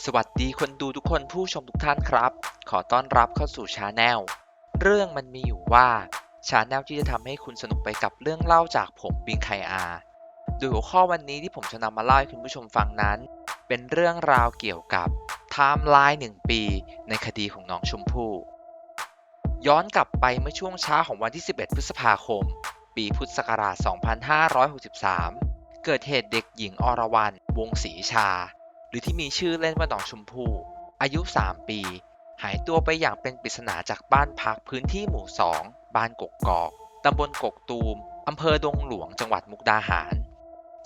สวัสดีคนดูทุกคนผู้ชมทุกท่านครับ ขอต้อนรับเข้าสู่ชาแนลเรื่องมันมีอยู่ว่าชาแนลที่จะทำให้คุณสนุกไปกับเรื่องเล่าจากผมบิงไคอาโดยหัวข้อวันนี้ที่ผมจะนำมาเล่าให้คุณผู้ชมฟังนั้น เป็นเรื่องราวเกี่ยวกับไทม์ไลน์หนึ่งปีในคดีของน้องชมพู่ย้อนกลับไปเมื่อช่วงเช้าของวันที่ 11 พฤษภาคม ปีพุทธศักราช 2563 เกิดเหตุเด็กหญิงอรวรรณวงศรีชา หรือที่มีชื่อเล่นว่าน้องชมพู่อายุ 3 ปี หายตัวไปอย่างเป็นปริศนาจากบ้านพักพื้นที่หมู่ 2 บ้านกกกอกตำบลกกตูมอำเภอดงหลวงจังหวัดมุกดาหาร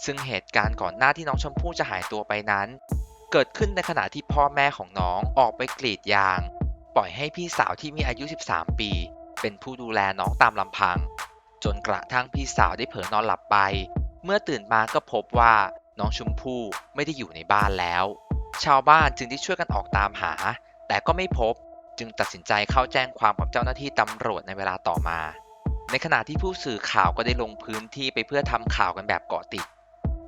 ซึ่งเหตุการณ์ก่อนหน้าที่น้องชมพู่จะหายตัวไปนั้น เกิดขึ้นในขณะที่พ่อแม่ของน้องออกไปกรีดยาง ปล่อยให้พี่สาวที่มีอายุ 13 ปี เป็นผู้ดูแลน้องตามลำพัง จนกระทั่งพี่สาวได้เผลอนอนหลับไป เมื่อตื่นมาก็พบว่า น้องชมพู่ไม่ได้อยู่ในบ้านแล้ว ชาวบ้านจึงได้ช่วยกันออกตามหา แต่ก็ไม่พบจึงตัดสินใจเข้าแจ้งความกับเจ้าหน้าที่ตำรวจในเวลาต่อมา ในขณะที่ผู้สื่อข่าวก็ได้ลงพื้นที่ไปเพื่อทำข่าวกันแบบเกาะติด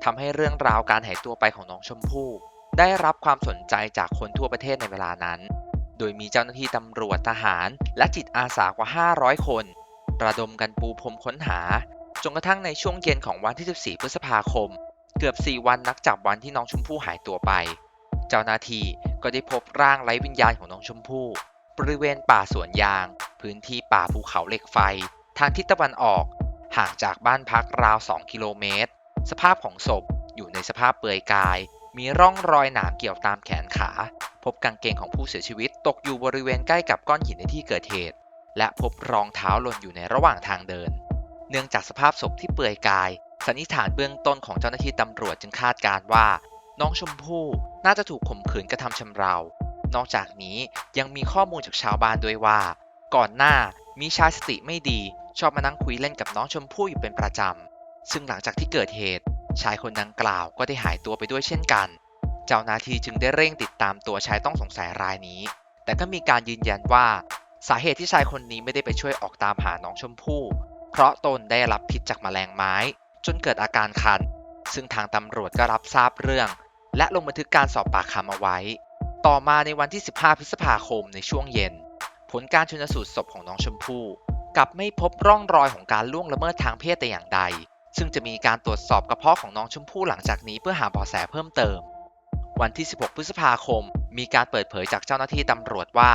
ทำให้เรื่องราวการหายตัวไปของน้องชมพู่ได้รับความสนใจจากคนทั่วประเทศในเวลานั้น โดยมีเจ้าหน้าที่ตำรวจทหารและจิตอาสากว่า 500 คน ระดมกันปูพรมค้นหา จนกระทั่งในช่วงเย็นของวันที่ 14 พฤษภาคม เกือบ 4 วันนักจากวันที่น้องชมพู่หายตัวไป เจ้าหน้าที่ก็ได้พบร่างไร้วิญญาณของน้องชมพู่ บริเวณป่าสวนยาง พื้นที่ป่าภูเขาเหล็กไฟ ทางทิศตะวันออก ห่างจากบ้านพักราว 2 กิโลเมตร สภาพของศพอยู่ในสภาพเปลือยกาย มีร่องรอยหนามเกี่ยวตามแขนขา พบกางเกงของผู้เสียชีวิตตกอยู่บริเวณใกล้กับก้อนหินในที่เกิดเหตุ และพบรองเท้าหล่นอยู่ในระหว่างทางเดิน เนื่องจากสภาพศพที่เปลือยกาย สันนิษฐานเบื้องต้นของเจ้าหน้าที่ตำรวจจึงคาดการว่า น้องชมพู่น่าจะถูกข่มขืนกระทำชำเรา นอกจากนี้ยังมีข้อมูลจากชาวบ้านด้วยว่า ก่อนหน้ามีชายสติไม่ดี ชอบมานั่งคุยเล่นกับน้องชมพู่อยู่เป็นประจำ ซึ่งหลังจากที่เกิดเหตุ ชายคนดังกล่าวก็ได้หายตัวไปด้วยเช่นกัน เจ้าหน้าที่จึงได้เร่งติดตามตัวชายต้องสงสัยรายนี้ แต่ก็มีการยืนยันว่า สาเหตุที่ชายคนนี้ไม่ได้ไปช่วยออกตามหาน้องชมพู่ เพราะตนได้รับพิษจากแมลงไม้ จนเกิดอาการคัน ซึ่งทางตำรวจก็รับทราบเรื่อง และลงบันทึกการสอบปากคำเอาไว้ ต่อมาในวันที่ 15 พฤษภาคมในช่วงเย็น ผลการชนสูตรศพของน้องชมพู่กลับไม่พบร่องรอยของการล่วงละเมิดทางเพศแต่อย่างใด ซึ่งจะมีการตรวจสอบกระเพาะของน้องชมพู่หลังจากนี้เพื่อหาเบาะแสเพิ่มเติม วันที่ 16 พฤษภาคม มีการเปิดเผยจากเจ้าหน้าที่ตำรวจว่า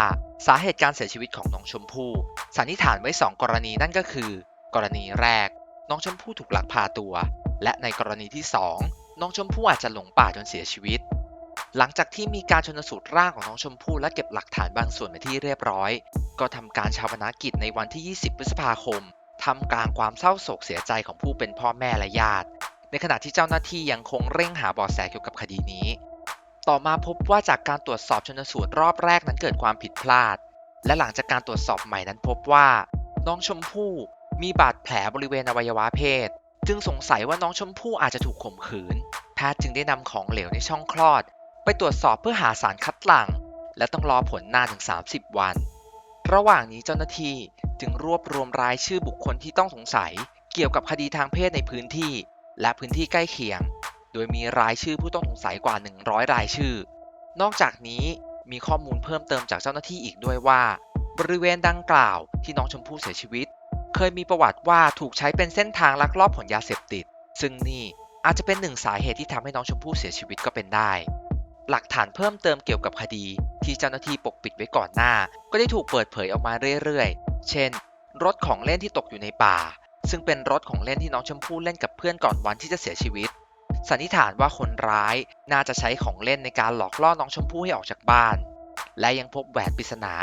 สาเหตุการเสียชีวิตของน้องชมพู่สันนิษฐานไว้ 2 กรณีนั่นก็คือ กรณีแรก น้องชมพู่ถูกลักพาตัว และในกรณีที่ 2 น้องชมพู่อาจจะหลงป่าจนเสียชีวิต หลังจากที่มีการชนสูตรร่างของน้องชมพู่และเก็บหลักฐานบางส่วนไปที่เรียบร้อย ก็ทำการชาปนากิจในวันที่ 20 พฤษภาคมทำกลางความเศร้าโศกเสียใจของผู้เป็นพ่อแม่และญาติ ในขณะที่เจ้าหน้าที่ยังคงเร่งหาเบาะแสเกี่ยวกับคดีนี้ ต่อมาพบว่าจากการตรวจสอบชนสูตรรอบแรกนั้นเกิดความผิดพลาด และหลังจากการตรวจสอบใหม่นั้นพบว่า น้องชมพู่ มีบาดแผลบริเวณอวัยวะเพศ จึงสงสัยว่าน้องชมพู่อาจจะถูกข่มขืน แพทย์จึงได้นำของเหลวในช่องคลอด ไปตรวจสอบเพื่อหาสารคัดหลั่ง และต้องรอผลนานถึง 30 วัน ระหว่างนี้เจ้าหน้าที่จึงรวบรวมรายชื่อบุคคลที่ต้องสงสัย เกี่ยวกับคดีทางเพศในพื้นที่ และพื้นที่ใกล้เคียง โดยมีรายชื่อผู้ต้องสงสัยกว่า 100 รายชื่อ นอกจากนี้มีข้อมูลเพิ่มเติมจากเจ้าหน้าที่อีกด้วยว่า บริเวณดังกล่าวที่น้องชมพู่เสียชีวิต เคยมีประวัติว่าถูกใช้เป็นเส้นทางลักลอบขนยาเสพติด ซึ่งนี่อาจจะเป็นหนึ่งสาเหตุที่ทำให้น้องชมพู่เสียชีวิตก็เป็นได้ หลักฐานเพิ่มเติมเกี่ยวกับคดี ที่เจ้าหน้าที่ปกปิดไว้ก่อนหน้า ก็ได้ถูกเปิดเผยออกมาเรื่อยๆ เช่น รถของเล่นที่ตกอยู่ในป่า ซึ่งเป็นรถของเล่นที่น้องชมพู่เล่นกับเพื่อนก่อนวันที่จะเสียชีวิต สันนิษฐานว่าคนร้ายน่าจะใช้ของเล่นในการหลอกล่อน้องชมพู่ให้ออกจากบ้าน และยังพบแหวนปริศนา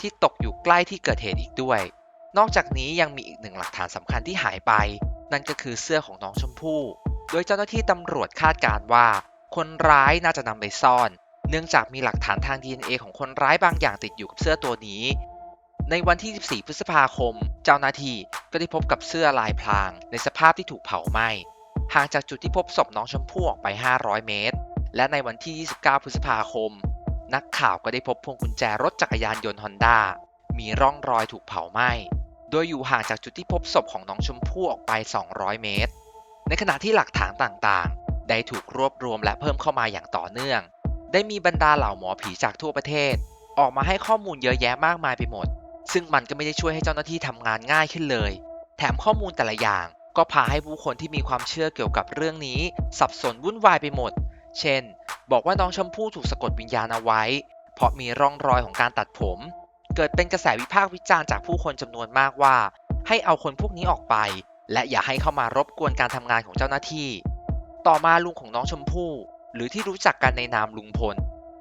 ที่ตกอยู่ใกล้ที่เกิดเหตุอีกด้วย นอกจากนี้ยังมีอีกหนึ่งหลักฐานสำคัญที่หายไป นั่นก็คือเสื้อของน้องชมพู่ โดยเจ้าหน้าที่ตำรวจคาดการว่า คนร้ายน่าจะนำไปซ่อน เนื่องจากมีหลักฐานทาง DNA ของคนร้ายบางอย่างติดอยู่กับเสื้อตัวนี้ ในวันที่ 14 พฤษภาคม เจ้าหน้าที่ก็ได้พบกับเสื้อลายพราง ในสภาพที่ถูกเผาไหม้ ห่างจากจุดที่พบศพน้องชมพู่ออกไป 500 เมตร และในวันที่ 29 พฤษภาคม นักข่าวก็ได้พบพวงกุญแจรถจักรยานยนต์ฮอนด้า มีร่องรอยถูกเผาไหม้ โดยอยู่ห่างจากจุดที่พบศพของน้องชมพู่ออกไป 200 เมตร ในขณะที่หลักฐานต่างๆ ได้ถูกรวบรวมและเพิ่มเข้ามาอย่างต่อเนื่อง ได้มีบรรดาเหล่าหมอผีจากทั่วประเทศ ออกมาให้ข้อมูลเยอะแยะมากมายไปหมด ซึ่งมันก็ไม่ได้ช่วยให้เจ้าหน้าที่ทำงานง่ายขึ้นเลย แถมข้อมูลแต่ละอย่างก็พาให้ผู้คนที่มีความเชื่อเกี่ยวกับเรื่องนี้ สับสนวุ่นวายไปหมด เช่น บอกว่าน้องชมพู่ถูกสะกดวิญญาณเอาไว้ เพราะมีร่องรอยของการตัดผม เกิดเป็นกระแสวิพากษ์วิจารณ์จากผู้คนจำนวนมากว่า ให้เอาคนพวกนี้ออกไป และอย่าให้เข้ามารบกวนการทำงานของเจ้าหน้าที่ ต่อมาลุงของน้องชมพู่ หรือที่รู้จักกันในนามลุงพล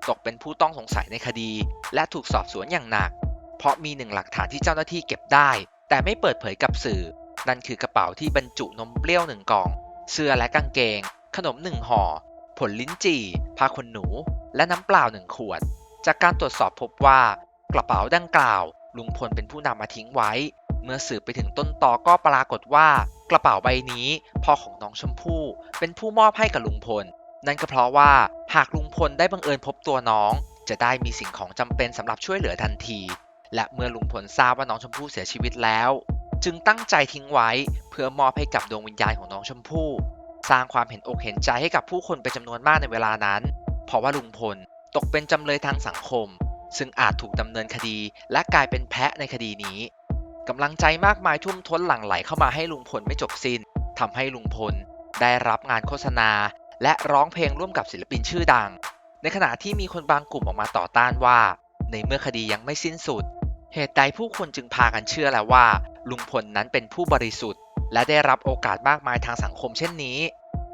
ตกเป็นผู้ต้องสงสัยในคดี และถูกสอบสวนอย่างหนัก เพราะมีหนึ่งหลักฐานที่เจ้าหน้าที่เก็บได้ แต่ไม่เปิดเผยกับสื่อ นั่นคือกระเป๋าที่บรรจุนมเปรี้ยวหนึ่งกล่อง เสื้อและกางเกง ขนมหนึ่งห่อ ผลลิ้นจี่ผ้าขนหนู และน้ำเปล่าหนึ่งขวด จากการตรวจสอบพบว่า กระเป๋าดังกล่าว ลุงพลเป็นผู้นำมาทิ้งไว้ เมื่อสืบไปถึงต้นตอก็ปรากฏว่า กระเป๋าใบนี้พ่อของน้องชมพู่เป็นผู้มอบให้กับลุงพล นั่นก็เพราะว่าหากลุงพลได้บังเอิญพบตัวน้อง จะได้มีสิ่งของจำเป็นสำหรับช่วยเหลือทันที และเมื่อลุงพลทราบว่าน้องชมพู่เสียชีวิตแล้ว จึงตั้งใจทิ้งไว้ เพื่อมอบให้กับดวงวิญญาณของน้องชมพู่สร้างความเห็นอกเห็นใจให้กับผู้คนเป็นจำนวนมากในเวลานั้น เพราะว่าลุงพลตกเป็นจำเลยทางสังคม ซึ่งอาจถูกดำเนินคดีและกลายเป็นแพะในคดีนี้กำลังใจมากมายทุ่มท้นหลั่งไหลเข้ามาให้ลุงพลไม่จบสิ้นทำให้ลุงพลได้รับงานโฆษณา และร้องเพลงร่วมกับศิลปินชื่อดัง ในขณะที่มีคนบางกลุ่มออกมาต่อต้านว่า ในเมื่อคดียังไม่สิ้นสุด เหตุใดผู้คนจึงพากันเชื่อแล้วว่า ลุงพลนั้นเป็นผู้บริสุทธิ์ และได้รับโอกาสมากมายทางสังคมเช่นนี้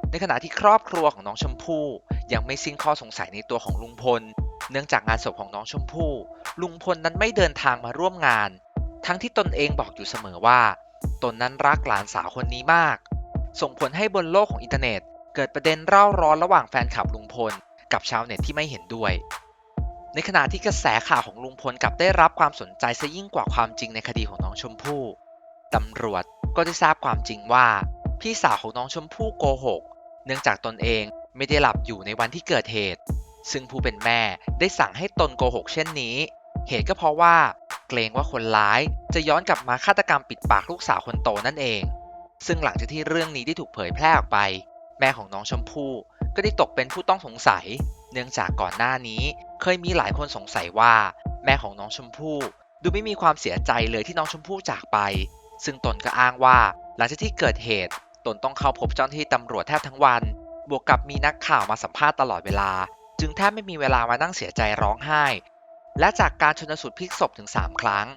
ในขณะที่ครอบครัวของน้องชมพู่ยังไม่สิ้นข้อสงสัยในตัวของลุงพล เนื่องจากงานศพของน้องชมพู่ ลุงพลนั้นไม่เดินทางมาร่วมงาน ทั้งที่ตนเองบอกอยู่เสมอว่า ตนนั้นรักหลานสาวคนนี้มาก ส่งผลให้บนโลกของอินเทอร์เน็ต เกิดประเด็นเร่าร้อนระหว่างแฟนคลับลุงพล กับชาวเน็ตที่ไม่เห็นด้วย ในขณะที่กระแสข่าวของลุงพลกลับได้รับความสนใจซะยิ่งกว่าความจริงในคดีของน้องชมพู่ตำรวจก็ได้ทราบความจริงว่า พี่สาวของน้องชมพู่โกหก เนื่องจากตนเองไม่ได้หลับอยู่ในวันที่เกิดเหตุ ซึ่งผู้เป็นแม่ได้สั่งให้ตนโกหกเช่นนี้ เหตุก็เพราะว่า เกรงว่าคนร้ายจะย้อนกลับมาฆาตกรรมปิดปากลูกสาวคนโตนั่นเอง ซึ่งหลังจากที่เรื่องนี้ได้ถูกเผยแพร่ออกไป แม่ของน้องชมพู่ก็ได้ตกเป็นผู้ต้องสงสัย เนื่องจากก่อนหน้านี้ เคยมีหลายคนสงสัยว่า แม่ของน้องชมพู่ดูไม่มีความเสียใจเลยที่น้องชมพู่จากไป ซึ่งตนก็อ้างว่า หลังจากที่เกิดเหตุ ตนต้องเข้าพบเจ้าหน้าที่ตำรวจแทบทั้งวัน บวกกับมีนักข่าวมาสัมภาษณ์ตลอดเวลา จึงแทบไม่มีเวลามานั่งเสียใจร้องไห้ และจากการชนสูตรพลิกศพถึง 3 ครั้ง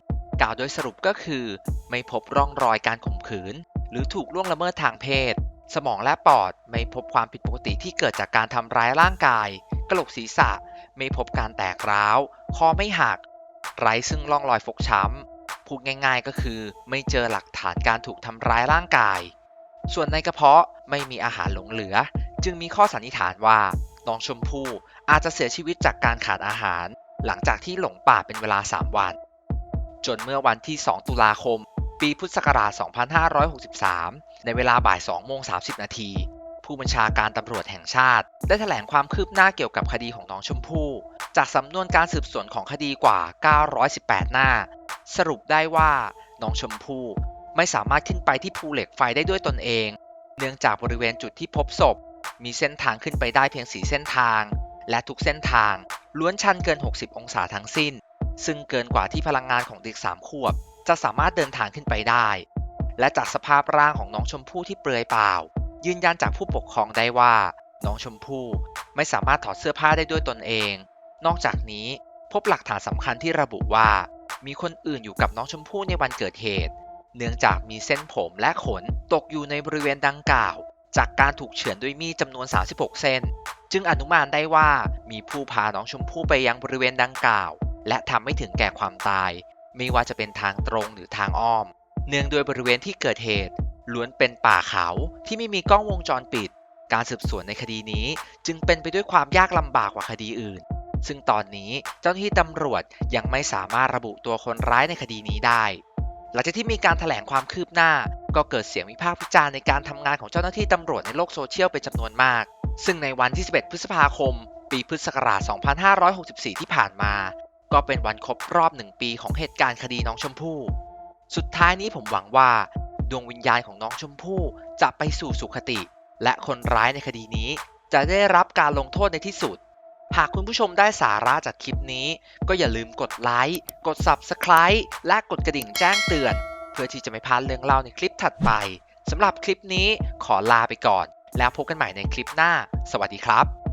กล่าวโดยสรุปก็คือ ไม่พบร่องรอยการข่มขืน หรือถูกล่วงละเมิดทางเพศ สมองและปอดไม่พบความผิดปกติที่เกิดจากการทำร้ายร่างกาย กระโหลกศีรษะ ไม่พบการแตกร้าว คอไม่หัก ไร้ซึ่งร่องรอยฟกช้ำพูดง่าย ๆ ก็คือ ไม่เจอหลักฐานการถูกทำร้ายร่างกาย ส่วนในกระเพาะไม่มีอาหารหลงเหลือ จึงมีข้อสันนิษฐานว่า น้องชมพู่อาจจะเสียชีวิตจากการขาดอาหาร หลังจากที่หลงป่าเป็นเวลา 3 วัน จนเมื่อวันที่ 2 ตุลาคม ปีพุทธศักราช 2563 ในเวลาบ่าย2โมง30 นาที ผู้บัญชาการตำรวจแห่งชาติ ได้แถลงความคืบหน้าเกี่ยวกับคดีของน้องชมพู่ จากสำนวนการสืบสวนของคดีกว่า 918 หน้า สรุปได้ว่าน้องชมพู่ไม่สามารถขึ้นไปที่ภูเหล็กไฟได้ด้วยตนเอง เนื่องจากบริเวณจุดที่พบศพ มีเส้นทางขึ้นไปได้เพียง 4 เส้นทาง และทุกเส้นทางล้วนชันเกิน 60 องศาทั้งสิ้น ซึ่งเกินกว่าที่พลังงานของเด็ก 3 ขวบ จะสามารถเดินทางขึ้นไปได้ และจากสภาพร่างของน้องชมพู่ที่เปลือยเปล่า ยืนยันจากผู้ปกครองได้ว่า น้องชมพู่ไม่สามารถถอดเสื้อผ้าได้ด้วยตนเอง นอกจากนี้พบหลักฐานสำคัญที่ระบุว่า มีคนอื่นอยู่กับน้องชมพู่ในวันเกิดเหตุ เนื่องจากมีเส้นผมและขนตกอยู่ในบริเวณดังกล่าว จากการถูกเฉือนด้วยมีดจำนวน 36 เส้น จึงอนุมานได้ว่ามีผู้พาน้องชมพู่ไปยังบริเวณดังกล่าว และทำให้ถึงแก่ความตาย ไม่ว่าจะเป็นทางตรงหรือทางอ้อม เนื่องโดยบริเวณที่เกิดเหตุล้วนเป็นป่าเขาที่ไม่มีกล้องวงจรปิด การสืบสวนในคดีนี้จึงเป็นไปด้วยความยากลำบากกว่าคดีอื่น ซึ่งตอนนี้เจ้าหน้าที่ตำรวจยังไม่สามารถระบุตัวคนร้ายในคดีนี้ได้ ลังจากที่มีการถแถลงความคืบหน้า ก็เกิดเสียงวิพากษ์วิจารณ์ในการทำงานของเจ้าหน้าที่ตำรวจในโลกโซเชียลเป็นจำนวนมาก ซึ่งในวันที่ 11 พฤษภาคม ปีพุทธศักราช 2564 ที่ผ่านมา ก็เป็นวันครบรอบหนึ่งปีของเหตุการณ์คดีน้องชมพู่ สุดท้ายนี้ผมหวังว่า ดวงวิญญาณของน้องชมพู่จะไปสู่สุคติ และคนร้ายในคดีนี้ จะได้รับการลงโทษในที่สุด หากคุณผู้ชมได้สาระจากคลิปนี้ ก็อย่าลืมกดไลค์กด Subscribe และกดกระดิ่งแจ้งเตือน เพื่อที่จะไม่พลาดเรื่องเล่าในคลิปถัดไปสำหรับคลิปนี้ขอลาไปก่อน แล้วพบกันใหม่ในคลิปหน้า สวัสดีครับ